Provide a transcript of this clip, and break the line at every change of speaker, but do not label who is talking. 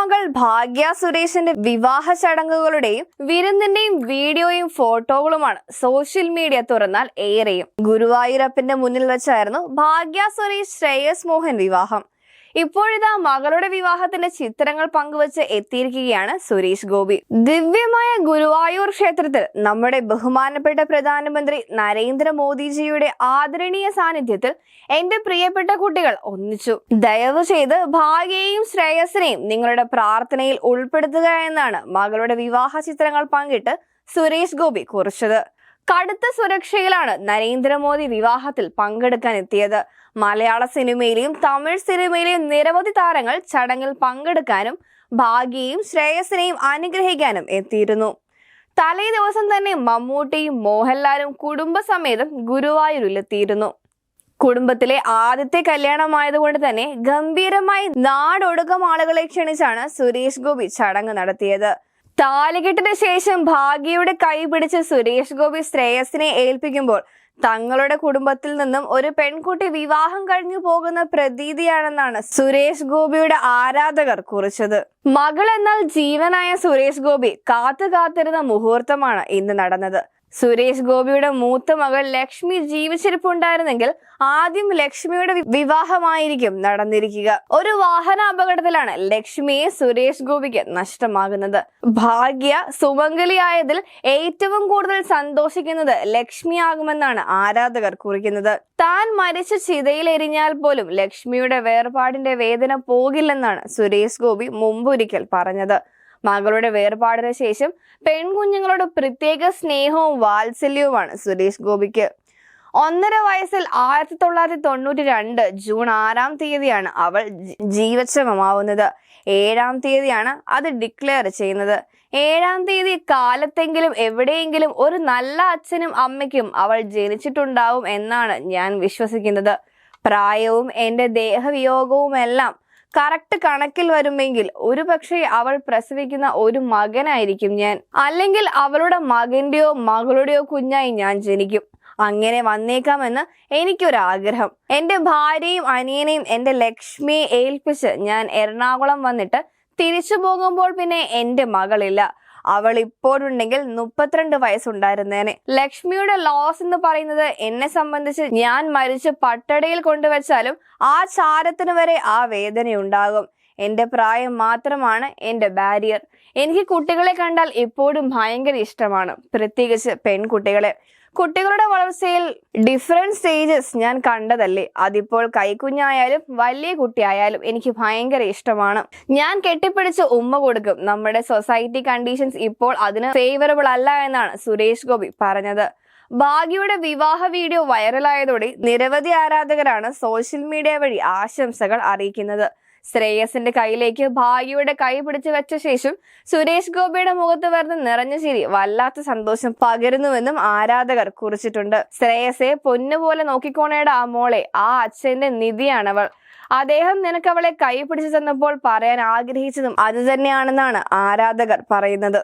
മകൾ ഭാഗ്യ സുരേഷിന്റെ വിവാഹ ചടങ്ങുകളുടെയും വിരുന്നിന്റെയും വീഡിയോയും ഫോട്ടോകളുമാണ് സോഷ്യൽ മീഡിയ തുറന്നാൽ ഏറെയും. ഗുരുവായൂരപ്പന്റെ മുന്നിൽ വെച്ചായിരുന്നു ഭാഗ്യ സുരേഷ് ശ്രേയസ് മോഹൻ വിവാഹം. ഇപ്പോഴിതാ മകളുടെ വിവാഹത്തിന്റെ ചിത്രങ്ങൾ പങ്കുവച്ച് എത്തിയിരിക്കുകയാണ് സുരേഷ് ഗോപി. ദിവ്യമായ ഗുരുവായൂർ ക്ഷേത്രത്തിൽ നമ്മുടെ ബഹുമാനപ്പെട്ട പ്രധാനമന്ത്രി നരേന്ദ്രമോദിജിയുടെ ആദരണീയ സാന്നിധ്യത്തിൽ എന്റെ പ്രിയപ്പെട്ട കുട്ടികൾ ഒന്നിച്ചു. ദയവ് ചെയ്ത് ഭാഗ്യയെയും ശ്രേയസിനെയും നിങ്ങളുടെ പ്രാർത്ഥനയിൽ ഉൾപ്പെടുത്തുക എന്നാണ് മകളുടെ വിവാഹ ചിത്രങ്ങൾ പങ്കിട്ട് സുരേഷ് ഗോപി കുറിച്ചത്. കടുത്ത സുരക്ഷയിലാണ് നരേന്ദ്രമോദി വിവാഹത്തിൽ പങ്കെടുക്കാൻ എത്തിയത് മലയാള സിനിമയിലെയും തമിഴ് സിനിമയിലെയും നിരവധി താരങ്ങൾ ചടങ്ങിൽ പങ്കെടുക്കാനും ഭാഗ്യയും ശ്രേയസിനെയും അനുഗ്രഹിക്കാനും എത്തിയിരുന്നു. തലേ ദിവസം തന്നെ മമ്മൂട്ടിയും മോഹൻലാലും കുടുംബസമേതം ഗുരുവായൂരിലെത്തിയിരുന്നു. കുടുംബത്തിലെ ആദ്യത്തെ കല്യാണമായതുകൊണ്ട് തന്നെ ഗംഭീരമായി നാടൊടുക്കം ആളുകളെ ക്ഷണിച്ചാണ് സുരേഷ് ഗോപി ചടങ്ങ് നടത്തിയത്. താലികെട്ടിന് ശേഷം ഭാഗ്യയുടെ കൈ പിടിച്ച് സുരേഷ് ഗോപി ശ്രേയസിനെ ഏൽപ്പിക്കുമ്പോൾ തങ്ങളുടെ കുടുംബത്തിൽ നിന്നും ഒരു പെൺകുട്ടി വിവാഹം കഴിഞ്ഞു പോകുന്ന പ്രതീതിയാണെന്നാണ് സുരേഷ് ഗോപിയുടെ ആരാധകർ കുറിച്ചത്. മകൾ എന്നാൽ ജീവനായ സുരേഷ് ഗോപി കാത്തു കാത്തിരുന്ന മുഹൂർത്തമാണ് ഇന്ന് നടന്നത്. സുരേഷ് ഗോപിയുടെ മൂത്ത മകൾ ലക്ഷ്മി ജീവിച്ചിരിപ്പുണ്ടായിരുന്നെങ്കിൽ ആദ്യം ലക്ഷ്മിയുടെ വിവാഹമായിരിക്കും നടന്നിരിക്കുക. ഒരു വാഹന അപകടത്തിലാണ് ലക്ഷ്മിയെ സുരേഷ് ഗോപിക്ക് നഷ്ടമാകുന്നത്. ഭാഗ്യ സുമംഗലിയായതിൽ ഏറ്റവും കൂടുതൽ സന്തോഷിക്കുന്നത് ലക്ഷ്മിയാകുമെന്നാണ് ആരാധകർ കുറിക്കുന്നത്. താൻ മരിച്ച ചിതയിൽ എരിഞ്ഞാൽ പോലും ലക്ഷ്മിയുടെ വേർപാടിന്റെ വേദന പോകില്ലെന്നാണ് സുരേഷ് ഗോപി മുമ്പൊരിക്കൽ പറഞ്ഞത്. മകളുടെ വേർപാടിന് ശേഷം പെൺകുഞ്ഞുങ്ങളോട് പ്രത്യേക സ്നേഹവും വാത്സല്യവുമാണ് സുരേഷ് ഗോപിക്ക്. ഒന്നര വയസ്സിൽ ആയിരത്തി തൊള്ളായിരത്തി തൊണ്ണൂറ്റി രണ്ട് ജൂൺ ആറാം തീയതിയാണ് അവൾ ജി- ജീവച്ഛവമാവുന്നത് ഏഴാം തീയതിയാണ് അത് ഡിക്ലെയർ ചെയ്യുന്നത്. ഏഴാം തീയതി കാലത്തെങ്കിലും എവിടെയെങ്കിലും ഒരു നല്ല അച്ഛനും അമ്മയ്ക്കും അവൾ ജനിച്ചിട്ടുണ്ടാവും എന്നാണ് ഞാൻ വിശ്വസിക്കുന്നത്. പ്രായവും എന്റെ ദേഹവിയോഗവും എല്ലാം കറക്റ്റ് കണക്കിൽ വരുമെങ്കിൽ ഒരു പക്ഷേ അവൾ പ്രസവിക്കുന്ന ഒരു മകനായിരിക്കും ഞാൻ. അല്ലെങ്കിൽ അവളുടെ മകന്റെയോ മകളുടെയോ കുഞ്ഞായി ഞാൻ ജനിക്കും. അങ്ങനെ വന്നേക്കാമെന്ന് എനിക്കൊരാഗ്രഹം. എന്റെ ഭാര്യയും അനിയനെയും എന്റെ ലക്ഷ്മിയെ ഏൽപ്പിച്ച് ഞാൻ എറണാകുളം വന്നിട്ട് തിരിച്ചു പോകുമ്പോൾ പിന്നെ എന്റെ മകളില്ല. അവൾ ഇപ്പോഴുണ്ടെങ്കിൽ മുപ്പത്തിരണ്ട് വയസ്സുണ്ടായിരുന്നേനെ. ലക്ഷ്മിയുടെ ലോസ് എന്ന് പറയുന്നത് എന്നെ സംബന്ധിച്ച് ഞാൻ മരിച്ച് പട്ടടയിൽ കൊണ്ടുവച്ചാലും ആ ചാരത്തിന് വരെ ആ വേദനയുണ്ടാകും. എന്റെ പ്രായം മാത്രമാണ് എന്റെ ബാരിയർ എനിക്ക് കുട്ടികളെ കണ്ടാൽ എപ്പോഴും ഭയങ്കര ഇഷ്ടമാണ്. പ്രത്യേകിച്ച് പെൺകുട്ടികളെ. കുട്ടികളുടെ വളർച്ചയിൽ ഡിഫറെന്റ് സ്റ്റേജസ് ഞാൻ കണ്ടതല്ലേ? അതിപ്പോൾ കൈക്കുഞ്ഞായാലും വലിയ കുട്ടിയായാലും എനിക്ക് ഭയങ്കര ഇഷ്ടമാണ്. ഞാൻ കെട്ടിപ്പിടിച്ച് ഉമ്മ കൊടുക്കും. നമ്മുടെ സൊസൈറ്റി കണ്ടീഷൻസ് ഇപ്പോൾ അതിന് ഫേവറബിൾ അല്ല എന്നാണ് സുരേഷ് ഗോപി പറഞ്ഞത്. ഭാഗ്യയുടെ വിവാഹ വീഡിയോ വൈറലായതോടെ നിരവധി ആരാധകരാണ് സോഷ്യൽ മീഡിയ വഴി ആശംസകൾ അറിയിക്കുന്നത്. ശ്രേയസിന്റെ കയ്യിലേക്ക് ഭാഗ്യയുടെ കൈ പിടിച്ചു വെച്ച ശേഷം സുരേഷ് ഗോപിയുടെ മുഖത്ത് വരുന്ന നിറഞ്ഞ ചിരി വല്ലാത്ത സന്തോഷം പകരുന്നുവെന്നും ആരാധകർ കുറിച്ചിട്ടുണ്ട്. ശ്രേയസെ പൊന്നുപോലെ നോക്കിക്കോണേടാ ആ മോളെ. ആ അച്ഛന്റെ നിധിയാണവൾ. അദ്ദേഹം നിനക്ക് അവളെ കൈ പിടിച്ചു തന്നപ്പോൾ പറയാൻ ആഗ്രഹിച്ചതും അതുതന്നെയാണെന്നാണ് ആരാധകർ പറയുന്നത്.